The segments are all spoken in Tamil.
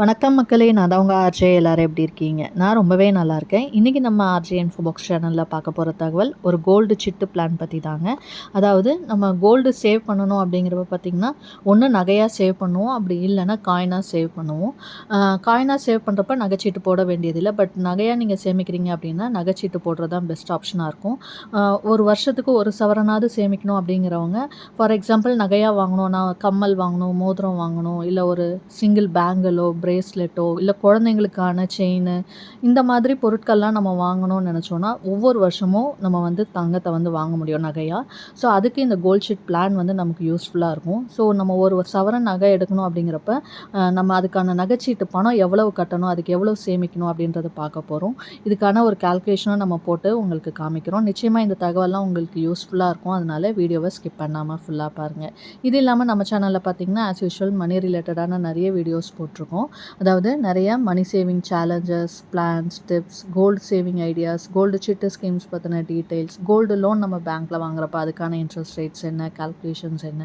வணக்கம் மக்களே நான் தான் உங்கள் ஆர்ஜே. எல்லோரும் எப்படி இருக்கீங்க? நான் ரொம்பவே நல்லா இருக்கேன். இன்றைக்கி நம்ம ஆர்ஜே இன்ஃபோ பாக்ஸ் சேனலில் பார்க்க போகிற தகவல் ஒரு கோல்டு சிட்டு பிளான் பற்றி தாங்க. அதாவது நம்ம கோல்டு சேவ் பண்ணணும் அப்படிங்கிறப்ப பார்த்திங்கன்னா ஒன்று நகையாக சேவ் பண்ணுவோம் அப்படி இல்லைன்னா காயினாக சேவ் பண்ணுவோம். காயினாக சேவ் பண்ணுறப்ப நகைச்சீட்டு போட வேண்டியதில்லை. பட் நகையாக நீங்கள் சேமிக்கிறீங்க அப்படின்னா நகைச்சீட்டு போடுறது தான் பெஸ்ட் ஆப்ஷனாக இருக்கும். ஒரு வருஷத்துக்கு ஒரு சவரனாவது சேமிக்கணும் அப்படிங்கிறவங்க ஃபார் எக்ஸாம்பிள் நகையாக வாங்கணும் நான் கம்மல் வாங்கணும் மோதிரம் வாங்கணும் இல்லை ஒரு சிங்கிள் பேங்கிளோ பிரேஸ்லெட்டோ இல்லை குழந்தைங்களுக்கான செயின் இந்த மாதிரி பொருட்கள்லாம் நம்ம வாங்கணும்னு நினச்சோன்னா ஒவ்வொரு வருஷமும் நம்ம வந்து தங்கத்தை வந்து வாங்க முடியும் நகையாக ஸோ அதுக்கு இந்த கோல்ட் ஷீட் பிளான் வந்து நமக்கு யூஸ்ஃபுல்லாக இருக்கும். ஸோ நம்ம ஒரு சவரன் நகை எடுக்கணும் அப்படிங்கிறப்ப நம்ம அதுக்கான நகைச்சீட்டு பணம் எவ்வளவு கட்டணும் அதுக்கு எவ்வளோ சேமிக்கணும் அப்படின்றத பார்க்க போகிறோம் இதுக்கான ஒரு கால்குலேஷனும் நம்ம போட்டு உங்களுக்கு காமிக்கிறோம். நிச்சயமாக இந்த தகவல்லாம் உங்களுக்கு யூஸ்ஃபுல்லாக இருக்கும். அதனால வீடியோவை ஸ்கிப் பண்ணாமல் ஃபுல்லாக பாருங்கள் இது இல்லாமல் நம்ம சேனலில் பார்த்தீங்கன்னா ஆஸ் யூஷுவல் மணி ரிலேட்டடான நிறைய வீடியோஸ் போட்டிருக்கோம். அதாவது நிறைய money saving challenges plans tips gold saving ideas gold chit schemes பற்றின டீட்டெயில்ஸ் கோல்டு லோன் நம்ம பேங்க்கில் வாங்குறப்ப அதுக்கான இன்ட்ரெஸ்ட் ரேட்ஸ் என்ன கால்குலேஷன்ஸ் என்ன.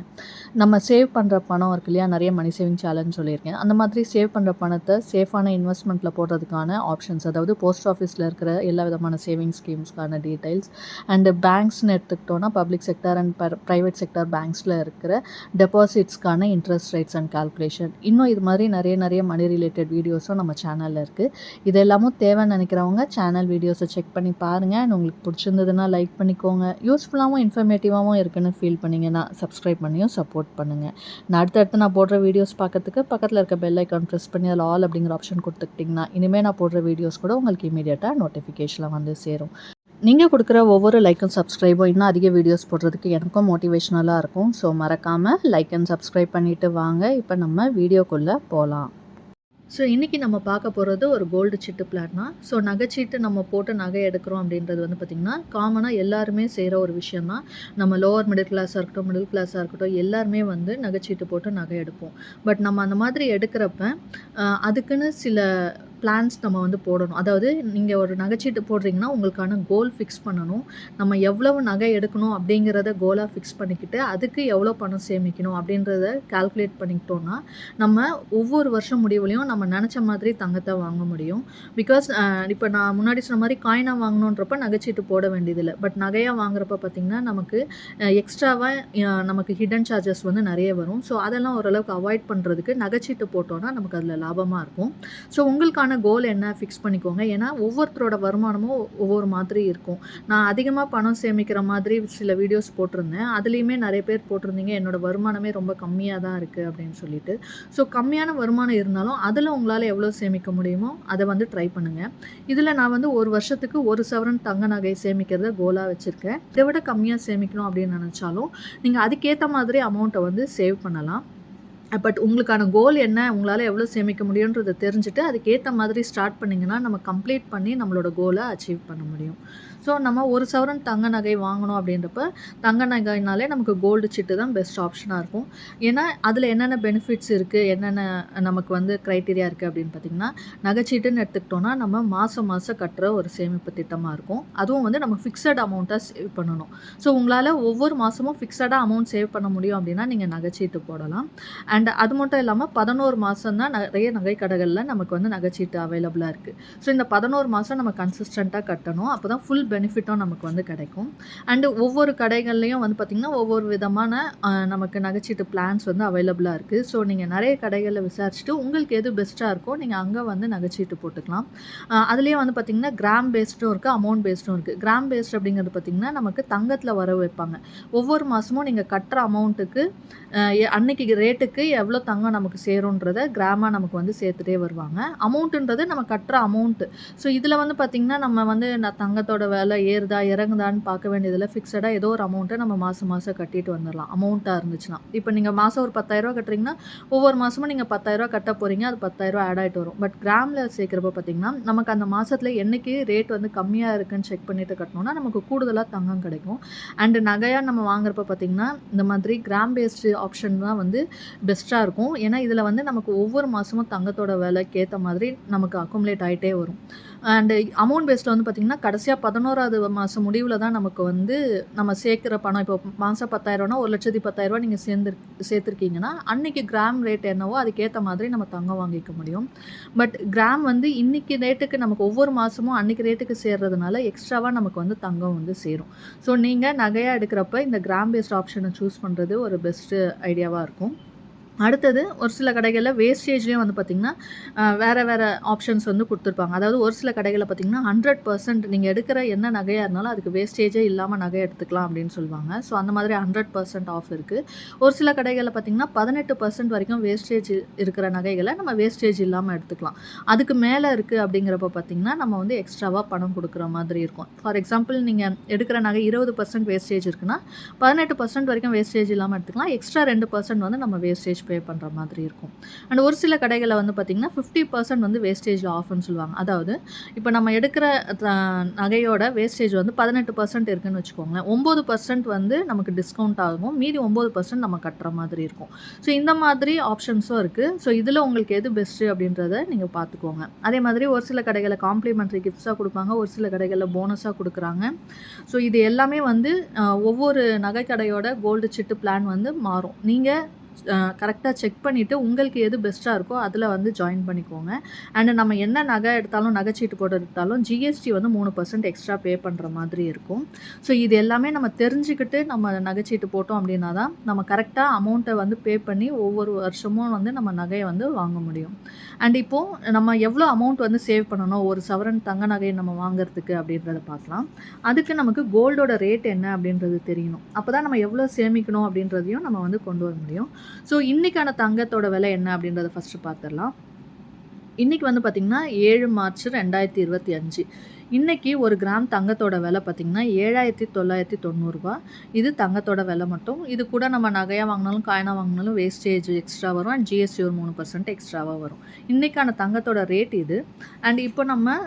நம்ம சேவ் பண்ணுற பணம் இருக்கு இல்லையா நிறைய மணி சேவிங் சேலஞ்ச் சொல்லியிருக்கேன். அந்த மாதிரி சேவ் பண்ணுற பணத்தை சேஃபான இன்வெஸ்ட்மெண்ட்டில் போடுறதுக்கான ஆப்ஷன்ஸ் அதாவது போஸ்ட் ஆஃபீஸில் இருக்கிற எல்லா விதமான சேவிங் ஸ்கீம்ஸ்க்கான டீட்டெயில்ஸ் அண்டு பேங்க்ஸ்னு எடுத்துக்கிட்டோன்னா public sector and private sector பேங்க்ஸில் இருக்கிற டெபாசிட்ஸ்க்கான இன்ட்ரெஸ்ட் ரேட்ஸ் அண்ட் கால்குலேஷன் இன்னும் இது மாதிரி நிறைய நிறைய மணி ரிலேட்டட் வீடியோஸும் நம்ம சேனலில் இருக்குது இது எல்லாமும் தேவைன்னு நினைக்கிறவங்க சேனல் வீடியோஸை செக் பண்ணி பாருங்கள் அண்ட் உங்களுக்கு பிடிச்சிருந்ததுன்னா லைக் பண்ணிக்கோங்க. யூஸ்ஃபுல்லாகவும் இன்ஃபர்மேட்டிவாகவும் இருக்குன்னு ஃபீல் பண்ணிங்கன்னா சப்ஸ்கிரைப் பண்ணியும் சப்போர்ட் பண்ணுங்கள் நான் அடுத்தடுத்து நான் போடுற வீடியோஸ் பார்க்கறதுக்கு பக்கத்தில் இருக்க பெல் ஐக்கான் ப்ரெஸ் பண்ணி அதில் ஆல் அப்படிங்கிற ஆப்ஷன் கொடுத்துக்கிட்டிங்கன்னா இனிமேல் நான் போடுற வீடியோஸ் கூட உங்களுக்கு இமீடியட்டாக நோட்டிஃபிகேஷனில் வந்து சேரும். நீங்கள் கொடுக்குற ஒவ்வொரு லைக்கும் சப்ஸ்கிரைபும் இன்னும் அதிக வீடியோஸ் போடுறதுக்கு எனக்கும் மோட்டிவேஷ்னலாக இருக்கும். ஸோ மறக்காமல் லைக் அண்ட் சப்ஸ்கிரைப் பண்ணிவிட்டு வாங்க. இப்போ நம்ம வீடியோக்குள்ளே போகலாம் ஸோ இன்றைக்கி நம்ம பார்க்க போகிறது ஒரு கோல்டு சிட்டு பிளான் தான். ஸோ நகைச்சீட்டு நம்ம போட்டு நகை எடுக்கிறோம் அப்படின்றது வந்து பார்த்திங்கன்னா காமனாக எல்லாருமே செய்கிற ஒரு விஷயம் தான். நம்ம லோவர் மிடில் கிளாஸாக இருக்கட்டும் மிடில் கிளாஸாக இருக்கட்டும் எல்லாருமே வந்து நகைச்சீட்டு போட்டு நகை எடுப்போம். பட் நம்ம அந்த மாதிரி எடுக்கிறப்ப அதுக்குன்னு சில பிளான்ஸ் நம்ம வந்து போடணும். அதாவது நீங்கள் ஒரு நகைச்சீட்டு போடுறீங்கன்னா உங்களுக்கான கோல் ஃபிக்ஸ் பண்ணணும். நம்ம எவ்வளவு நகை எடுக்கணும் அப்படிங்கிறத கோலாக ஃபிக்ஸ் பண்ணிக்கிட்டு அதுக்கு எவ்வளோ பணம் சேமிக்கணும் அப்படின்றத கால்குலேட் பண்ணிக்கிட்டோன்னா நம்ம ஒவ்வொரு வருஷம் முடிவுலையும் நம்ம நினச்ச மாதிரி தங்கத்தை வாங்க முடியும். பிகாஸ் இப்போ நான் முன்னாடி சொன்ன மாதிரி காயினாக வாங்கணுன்றப்ப நகைச்சீட்டு போட வேண்டியதில்லை. பட் நகையாக வாங்குறப்ப பார்த்திங்கன்னா நமக்கு எக்ஸ்ட்ராவாக நமக்கு ஹிடன் சார்ஜஸ் வந்து நிறைய வரும். ஸோ அதெல்லாம் ஓரளவுக்கு அவாய்ட் பண்ணுறதுக்கு நகைச்சீட்டு போட்டோன்னா நமக்கு அதில் லாபமாக இருக்கும். ஸோ உங்களுக்கான கோல் என்ன ஃபிக்ஸ் பண்ணிக்கோங்க. ஏன்னா ஒவ்வொருத்தரோட வருமானமும் ஒவ்வொரு மாதிரி இருக்கும். நான் அதிகமாக பணம் சேமிக்கிற மாதிரி சில வீடியோஸ் போட்டிருந்தேன். அதுலேயுமே நிறைய பேர் போட்டிருந்தீங்க. என்னோட வருமானமே ரொம்ப கம்மியாக தான் இருக்குது அப்படின்னு சொல்லிட்டு. ஸோ கம்மியான வருமானம் இருந்தாலும் அதில் உங்களால் எவ்வளோ சேமிக்க முடியுமோ அதை வந்து ட்ரை பண்ணுங்கள் இதில் நான் வந்து ஒரு வருஷத்துக்கு ஒரு சவரன் தங்க நகை சேமிக்கிறத கோலாக வச்சுருக்கேன். இதை விட கம்மியாக சேமிக்கணும் அப்படின்னு நினச்சாலும் நீங்கள் அதுக்கேற்ற மாதிரி அமௌண்ட்டை வந்து சேவ் பண்ணலாம். பட் உங்களுக்கான கோல் என்ன? உங்களால் எவ்வளோ சேமிக்க முடியுன்றதை தெரிஞ்சுட்டு அதுக்கேற்ற மாதிரி ஸ்டார்ட் பண்ணிங்கன்னா நம்ம கம்ப்ளீட் பண்ணி நம்மளோட கோலை அச்சீவ் பண்ண முடியும். ஸோ நம்ம ஒரு சவரன் தங்க நகை வாங்கணும் அப்படின்றப்ப தங்க நகைனாலே நமக்கு கோல்டு சிட்டு தான் பெஸ்ட் ஆப்ஷனாக இருக்கும். ஏன்னா அதில் என்னென்ன பெனிஃபிட்ஸ் இருக்குது என்னென்ன நமக்கு வந்து க்ரைட்டீரியா இருக்குது அப்படின்னு பார்த்திங்கன்னா நகைச்சீட்டுன்னு எடுத்துக்கிட்டோன்னா நம்ம மாதம் மாதம் கட்டுற ஒரு சேமிப்பு திட்டமாக இருக்கும். அதுவும் வந்து நம்ம ஃபிக்ஸட் அமௌண்ட்டாக சேவ் பண்ணணும். ஸோ உங்களால் ஒவ்வொரு மாதமும் ஃபிக்ஸடாக அமௌண்ட் சேவ் பண்ண முடியும் அப்படின்னா நீங்கள் நகைச்சீட்டு போடலாம். அண்ட் அது மட்டும் இல்லாமல் பதினோரு மாதம் தான் நிறைய நகை கடைகளில் நமக்கு வந்து நகைச்சீட்டு அவைலபிளாக இருக்குது ஸோ இந்த பதினோரு மாதம் நம்ம கன்சிஸ்டண்ட்டாக கட்டணும். அப்போ தான் ஃபுல் பெனிஃபிட்டும் நமக்கு வந்து கிடைக்கும். அண்டு ஒவ்வொரு கடைகள்லையும் வந்து பார்த்திங்கன்னா ஒவ்வொரு விதமான நமக்கு நகைச்சீட்டு பிளான்ஸ் வந்து அவைலபிளாக இருக்குது ஸோ நீங்கள் நிறைய கடைகளில் விசாரிச்சுட்டு உங்களுக்கு எது பெஸ்ட்டாக இருக்கோ நீங்கள் அங்கே வந்து நகைச்சீட்டு போட்டுக்கலாம். அதுலேயே வந்து பார்த்திங்கன்னா கிராம் பேஸ்டும் இருக்குது அமௌண்ட் பேஸ்டும் இருக்குது கிராம் பேஸ்ட் அப்படிங்கிறது பார்த்திங்கன்னா நமக்கு தங்கத்தில் வர வைப்பாங்க. ஒவ்வொரு மாதமும் நீங்கள் கட்டுற அமௌண்ட்டுக்கு அன்னைக்கு ரேட்டுக்கு எவ்வளோ தங்கம் நமக்கு சேரும்ன்றத கிராமாக நமக்கு வந்து சேர்த்துட்டே வருவாங்க. அமௌண்ட்டுன்றது நம்ம கட்டுற அமௌண்ட்டு ஸோ இதில் வந்து பார்த்திங்கன்னா நம்ம வந்து நான் தங்கத்தோட விலை ஏறுதா இறங்குதான்னு பார்க்க வேண்டியதில் ஃபிக்ஸடாக ஏதோ ஒரு அமௌண்ட்டை நம்ம மாதம் மாதம் கட்டிட்டு வந்துடலாம் அமௌண்ட்டாக இருந்துச்சுன்னா. இப்போ நீங்கள் மாதம் ஒரு பத்தாயிரரூவா கட்டுறீங்கன்னா ஒவ்வொரு மாதமும் நீங்கள் பத்தாயிரரூவா கட்ட போகிறீங்க அது பத்தாயிரரூவா ஆட் ஆகிட்டு வரும். பட் கிராமில் சேர்க்குறப்ப பார்த்தீங்கன்னா நமக்கு அந்த மாதத்தில் என்னைக்கு ரேட் வந்து கம்மியாக இருக்குன்னு செக் பண்ணிட்டு கட்டணும்னா நமக்கு கூடுதலாக தங்கம் கிடைக்கும். அண்டு நகையாக நம்ம வாங்குறப்ப பார்த்திங்கன்னா இந்த மாதிரி கிராம் பேஸ்டு ஆப்ஷன் தான் வந்து பெஸ்ட்டாக இருக்கும். ஏன்னா இதில் வந்து நமக்கு ஒவ்வொரு மாதமும் தங்கத்தோட விலைக்கு ஏற்ற மாதிரி நமக்கு அக்குமுலேட் ஆகிட்டே வரும். அண்டு அமௌண்ட் பேஸில் வந்து பார்த்திங்கன்னா கடைசியாக பதினோரு பதினோராவது மாதம் முடிவில் தான் நமக்கு வந்து நம்ம சேர்க்குற பணம். இப்போ மாதம் பத்தாயிரரூவானா ஒரு லட்சத்தி பத்தாயிரரூவா நீங்கள் சேர்ந்து சேர்த்துருக்கீங்கன்னா அன்றைக்கி கிராம் ரேட் என்னவோ அதுக்கேற்ற மாதிரி நம்ம தங்கம் வாங்கிக்க முடியும். பட் கிராம் வந்து இன்றைக்கி ரேட்டுக்கு நமக்கு ஒவ்வொரு மாதமும் அன்றைக்கி ரேட்டுக்கு சேர்றதுனால எக்ஸ்ட்ராவாக நமக்கு வந்து தங்கம் வந்து சேரும். ஸோ நீங்கள் நகையாக எடுக்கிறப்ப இந்த கிராம் பேஸ்ட் ஆப்ஷனை சூஸ் பண்ணுறது ஒரு பெஸ்ட்டு ஐடியாவாக இருக்கும். அடுத்தது ஒரு சில கடைகளில் வேஸ்டேஜ்லேயும் வந்து பார்த்திங்கன்னா வேறு வேறு ஆப்ஷன்ஸ் வந்து கொடுத்துருப்பாங்க. அதாவது ஒரு சில கடைகளில் பார்த்திங்கன்னா ஹண்ட்ரட் பர்சன்ட் நீங்கள் எடுக்கிற என்ன நகையாக இருந்தாலும் அதுக்கு வேஸ்டேஜே இல்லாமல் நகை எடுத்துக்கலாம் அப்படின்னு சொல்லுவாங்க. ஸோ அந்த மாதிரி ஹண்ட்ரட் பர்சன்ட் ஆஃப் இருக்குது ஒரு சில கடைகளில் பார்த்திங்கன்னா பதினெட்டு பர்சன்ட் வரைக்கும் வேஸ்டேஜ் இருக்கிற நகைகளை நம்ம வேஸ்டேஜ் இல்லாமல் எடுத்துக்கலாம். அதுக்கு மேலே இருக்குது அப்படிங்கிறப்ப பார்த்திங்கன்னா நம்ம வந்து எக்ஸ்ட்ராவாக பணம் கொடுக்குற மாதிரி இருக்கும். ஃபார் எக்ஸாம்பிள் நீங்கள் எடுக்கிற நகை இருபது பர்சன்ட் வேஸ்டேஜ் இருக்குன்னா பதினெட்டு பர்சன்ட் வரைக்கும் வேஸ்டேஜ் இல்லாமல் எடுத்துக்கலாம். எக்ஸ்ட்ரா ரெண்டு பர்சன்ட் வந்து நம்ம வேஸ்டேஜ் பே பண்ணுற மாதிரி இருக்கும். அண்ட் ஒரு சில கடைகளில் வந்து பார்த்திங்கன்னா ஃபிஃப்டி பர்சன்ட் வந்து வேஸ்டேஜில் ஆஃப்னு சொல்லுவாங்க. அதாவது இப்போ நம்ம எடுக்கிற நகையோட வேஸ்டேஜ் வந்து பதினெட்டு பர்சன்ட் இருக்குன்னு வச்சுக்கோங்களேன். ஒம்பது பர்சன்ட் வந்து நமக்கு டிஸ்கவுண்ட் ஆகும். மீதி ஒம்பது பர்சன்ட் நம்ம கட்டுற மாதிரி இருக்கும். ஸோ இந்த மாதிரி ஆப்ஷன்ஸும் இருக்குது ஸோ இதில் உங்களுக்கு எது பெஸ்ட்டு அப்படின்றத நீங்கள் பார்த்துக்கோங்க அதே மாதிரி ஒரு சில கடைகளில் காம்ப்ளிமெண்ட்ரி கிஃப்ட்ஸாக கொடுப்பாங்க. ஒரு சில கடைகளில் போனஸாக கொடுக்குறாங்க. ஸோ இது எல்லாமே வந்து ஒவ்வொரு நகை கடையோட கோல்டு சிட்டு பிளான் வந்து மாறும். நீங்கள் கரெக்டாக செக் பண்ணிவிட்டு உங்களுக்கு எது பெஸ்ட்டாக இருக்கோ அதில் வந்து ஜாயின் பண்ணிக்கோங்க. அண்டு நம்ம என்ன நகை எடுத்தாலும் நகைச்சீட்டு போட்டு எடுத்தாலும் ஜிஎஸ்டி வந்து மூணு பர்சன்ட் எக்ஸ்ட்ரா பே பண்ணுற மாதிரி இருக்கும். ஸோ இது எல்லாமே நம்ம தெரிஞ்சுக்கிட்டு நம்ம நகைச்சீட்டு போட்டோம் அப்படின்னா தான் நம்ம கரெக்டாக அமௌண்ட்டை வந்து பே பண்ணி ஒவ்வொரு வருஷமும் வந்து நம்ம நகையை வந்து வாங்க முடியும். அண்ட் இப்போது நம்ம எவ்வளோ அமௌண்ட் வந்து சேவ் பண்ணணும்? ஒரு சவரன் தங்க நகையை நம்ம வாங்குறதுக்கு அப்படின்றத பார்க்கலாம். அதுக்கு நமக்கு கோல்டோட ரேட் என்ன அப்படின்றது தெரியணும். அப்போ தான் நம்ம எவ்வளோ சேமிக்கணும் அப்படின்றதையும் நம்ம வந்து கொண்டு வர முடியும். ஸோ இன்றைக்கான தங்கத்தோட விலை என்ன அப்படின்றத ஃபஸ்ட்டு பார்த்துடலாம் இன்றைக்கி வந்து பார்த்திங்கன்னா ஏழு மார்ச் ரெண்டாயிரத்தி இருபத்தி அஞ்சு. இன்றைக்கி ஒரு கிராம் தங்கத்தோட விலை பார்த்திங்கன்னா ஏழாயிரத்தி தொள்ளாயிரத்தி தொண்ணூறுரூவா இது தங்கத்தோட விலை மட்டும். இது கூட நம்ம நகையாக வாங்கினாலும் காயினாக வாங்கினாலும் வேஸ்டேஜ் எக்ஸ்ட்ரா வரும். அண்ட் ஜிஎஸ்டி ஒரு மூணு பர்சன்ட் எக்ஸ்ட்ராவாக வரும். இன்றைக்கான தங்கத்தோட ரேட் இது. அண்ட் இப்போ நம்ம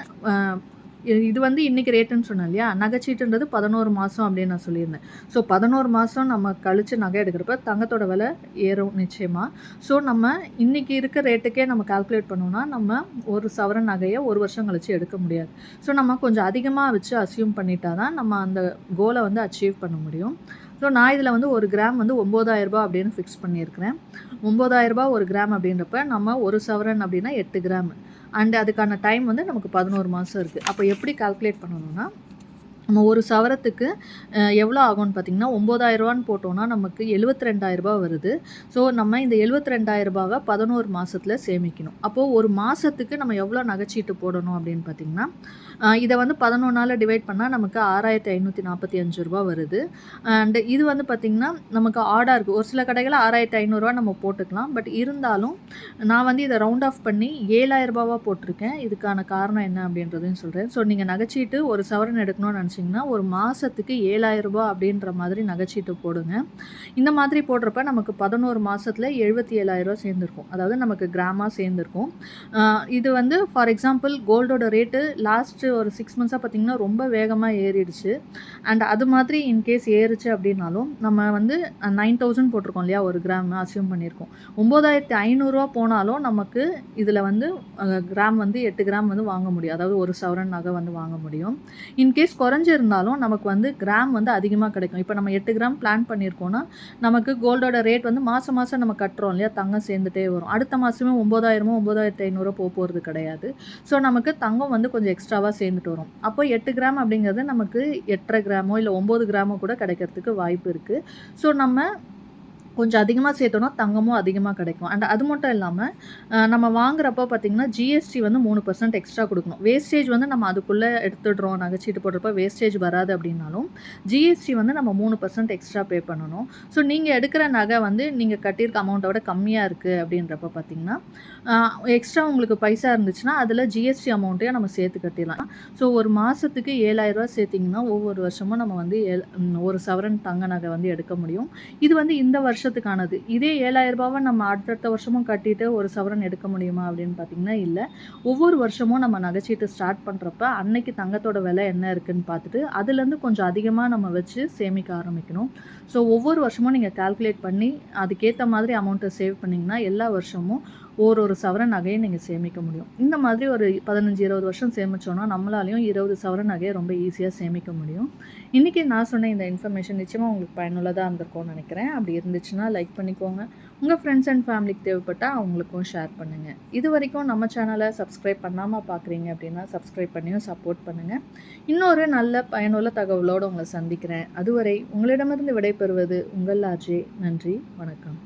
இது வந்து இன்றைக்கி ரேட்டுன்னு சொன்னேன் இல்லையா? நகைச்சீட்டுன்றது பதினோரு மாதம் அப்படின்னு நான் சொல்லியிருந்தேன். ஸோ பதினோரு மாதம் நம்ம கழித்து நகை எடுக்கிறப்ப தங்கத்தோட விலை ஏறும் நிச்சயமாக ஸோ நம்ம இன்றைக்கி இருக்க ரேட்டுக்கே நம்ம கால்குலேட் பண்ணோம்னா நம்ம ஒரு சவரன் நகையை ஒரு வருஷம் கழித்து எடுக்க முடியாது. ஸோ நம்ம கொஞ்சம் அதிகமாக வச்சு அசியூம் பண்ணிட்டா தான் நம்ம அந்த கோலை வந்து அச்சீவ் பண்ண முடியும். ஸோ நான் இதில் வந்து ஒரு கிராம் வந்து ஒம்பதாயிரரூபா அப்படின்னு ஃபிக்ஸ் பண்ணியிருக்கிறேன். ஒம்பதாயிரரூபா ஒரு கிராம் அப்படின்றப்ப நம்ம ஒரு சவரன் அப்படின்னா எட்டு கிராம் அண்ட் அதுக்கான டைம் வந்து நமக்கு பதினோரு மாதம் இருக்குது அப்போ எப்படி கால்குலேட் பண்ணணும்னா நம்ம ஒரு சவரத்துக்கு எவ்வளோ ஆகும்னு பார்த்திங்கன்னா ஒம்பதாயிரரூவான்னு போட்டோன்னா நமக்கு எழுபத்தி ரெண்டாயிரரூபா வருது. ஸோ நம்ம இந்த எழுபத்தி ரெண்டாயிரரூபாவை பதினோரு மாதத்தில் சேமிக்கணும். அப்போது ஒரு மாதத்துக்கு நம்ம எவ்வளோ நகைச்சீட்டு போடணும் அப்படின்னு பார்த்திங்கன்னா இதை வந்து பதினொன்றால் டிவைட் பண்ணால் நமக்கு ஆறாயிரத்தி ஐநூற்றி நாற்பத்தி அஞ்சு ரூபா வருது. அண்டு இது வந்து பார்த்திங்கன்னா நமக்கு ஆடாக இருக்குது ஒரு சில கடைகளில் ஆறாயிரத்தி ஐநூறுரூவா நம்ம போட்டுக்கலாம். பட் இருந்தாலும் நான் வந்து இதை ரவுண்ட் ஆஃப் பண்ணி ஏழாயிரரூபாவாக போட்டிருக்கேன். இதுக்கான காரணம் என்ன அப்படின்றதையும் சொல்கிறேன் ஸோ நீங்கள் நகைச்சீட்டு ஒரு சவரன் எடுக்கணும்னு நினச்சிங்கன்னா ஒரு மாதத்துக்கு ஏழாயிரரூபா அப்படின்ற மாதிரி நகைச்சீட்டு போடுங்க. இந்த மாதிரி போடுறப்ப நமக்கு பதினோரு மாதத்தில் எழுபத்தி ஏழாயிரரூபா சேர்ந்துருக்கும். அதாவது நமக்கு கிராமாக சேர்ந்துருக்கும். இது வந்து ஃபார் எக்ஸாம்பிள் கோல்டோட ரேட்டு லாஸ்ட் லாஸ்ட்டு ஒரு சிக்ஸ் மந்த்ஸாக பார்த்திங்கன்னா ரொம்ப வேகமாக ஏறிடுச்சு. அண்ட் அது மாதிரி இன்கேஸ் ஏறுச்சு அப்படின்னாலும் நம்ம வந்து நைன் தௌசண்ட் போட்டிருக்கோம் இல்லையா ஒரு கிராம் அசியூம் பண்ணியிருக்கோம். ஒம்பதாயிரத்தி ஐநூறுரூவா போனாலும் நமக்கு இதில் வந்து கிராம் வந்து எட்டு கிராம் வந்து வாங்க முடியும். அதாவது ஒரு சவரன் நகை வந்து வாங்க முடியும். இன்கேஸ் குறைஞ்சிருந்தாலும் நமக்கு வந்து கிராம் வந்து அதிகமாக கிடைக்கும். இப்போ நம்ம எட்டு கிராம் பிளான் பண்ணியிருக்கோன்னா நமக்கு கோல்டோட ரேட் வந்து மாதம் மாதம் நம்ம கட்டுறோம் இல்லையா தங்கம் சேர்ந்துட்டே வரும். அடுத்த மாதமே ஒம்பதாயிரமோ ஒம்பதாயிரத்தி ஐநூறுரூவா போக போகிறது கிடையாது. ஸோ நமக்கு தங்கம் வந்து கொஞ்சம் எக்ஸ்ட்ராவாக சேர்ந்துட்டு வரும். அப்போ எட்டு கிராம் அப்படிங்கிறது நமக்கு எட்டரை கிராமோ இல்லை ஒம்பது கிராமோ கூட கிடைக்கிறதுக்கு வாய்ப்பு இருக்குது ஸோ நம்ம கொஞ்சம் அதிகமாக சேர்த்தோன்னா தங்கமும் அதிகமாக கிடைக்கும். அண்ட் அது மட்டும் இல்லாமல் நம்ம வாங்குறப்போ பார்த்திங்கன்னா ஜிஎஸ்டி வந்து மூணு பர்சன்ட் எக்ஸ்ட்ரா கொடுக்கணும். வேஸ்டேஜ் வந்து நம்ம அதுக்குள்ளே எடுத்துடுறோம் நகைச்சீட்டு போடுறப்ப வேஸ்டேஜ் வராது அப்படின்னாலும் ஜிஎஸ்டி வந்து நம்ம மூணு பர்சன்ட் எக்ஸ்ட்ரா பே பண்ணணும். ஸோ நீங்கள் எடுக்கிற நகை வந்து நீங்கள் கட்டியிருக்க அமௌண்ட்டோட கம்மியாக இருக்குது அப்படின்றப்ப பார்த்திங்கன்னா எக்ஸ்ட்ரா உங்களுக்கு பைசா இருந்துச்சுன்னா அதில் ஜிஎஸ்டி அமௌண்ட்டையும் நம்ம சேர்த்து கட்டிடலாம். ஸோ ஒரு மாதத்துக்கு ஏழாயிரரூவா சேர்த்திங்கன்னா ஒவ்வொரு வருஷமும் நம்ம வந்து ஒரு சவரன் தங்க நகை வந்து எடுக்க முடியும். இது வந்து இந்த வருஷம் வருஷத்துக்கானது. இதே ஏழாயிரம் ரூபாவை நம்ம அடுத்தடுத்த வருஷமும் கட்டிட்டு ஒரு சவரன் எடுக்க முடியுமா அப்படின்னு பார்த்தீங்கன்னா இல்லை. ஒவ்வொரு வருஷமும் நம்ம நகைச்சீட்டு ஸ்டார்ட் பண்ணுறப்ப அன்னைக்கு தங்கத்தோட விலை என்ன இருக்குன்னு பார்த்துட்டு அதுலேருந்து கொஞ்சம் அதிகமாக நம்ம வச்சு சேமிக்க ஆரம்பிக்கணும். ஸோ ஒவ்வொரு வருஷமும் நீங்கள் கால்குலேட் பண்ணி அதுக்கேற்ற மாதிரி அமௌண்ட்டை சேவ் பண்ணிங்கன்னா எல்லா வருஷமும் ஒரு ஒரு சவரன் நகையை நீங்கள் சேமிக்க முடியும். இந்த மாதிரி ஒரு பதினஞ்சு இருபது வருஷம் சேமிச்சோன்னா நம்மளாலையும் இருபது சவரன் நகையை ரொம்ப ஈஸியாக சேமிக்க முடியும். இன்றைக்கி நான் சொன்ன இந்த இன்ஃபர்மேஷன் நிச்சயமாக உங்களுக்கு பயனுள்ளதாக இருந்திருக்கும்னு நினைக்கிறேன். அப்படி இருந்துச்சுன்னா லைக் பண்ணிக்கோங்க. உங்கள் ஃப்ரெண்ட்ஸ் அண்ட் ஃபேமிலிக்கு தேவைப்பட்டால் அவங்களுக்கும் ஷேர் பண்ணுங்கள் இது வரைக்கும் நம்ம சேனலை சப்ஸ்கிரைப் பண்ணாமல் பார்க்குறீங்க அப்படின்னா சப்ஸ்கிரைப் பண்ணியும் சப்போர்ட் பண்ணுங்கள் இன்னொரு நல்ல பயனுள்ள தகவலோடு உங்களை சந்திக்கிறேன். அதுவரை உங்களிடமிருந்து விடைபெறுவது உங்கள் ஆஜே நன்றி வணக்கம்.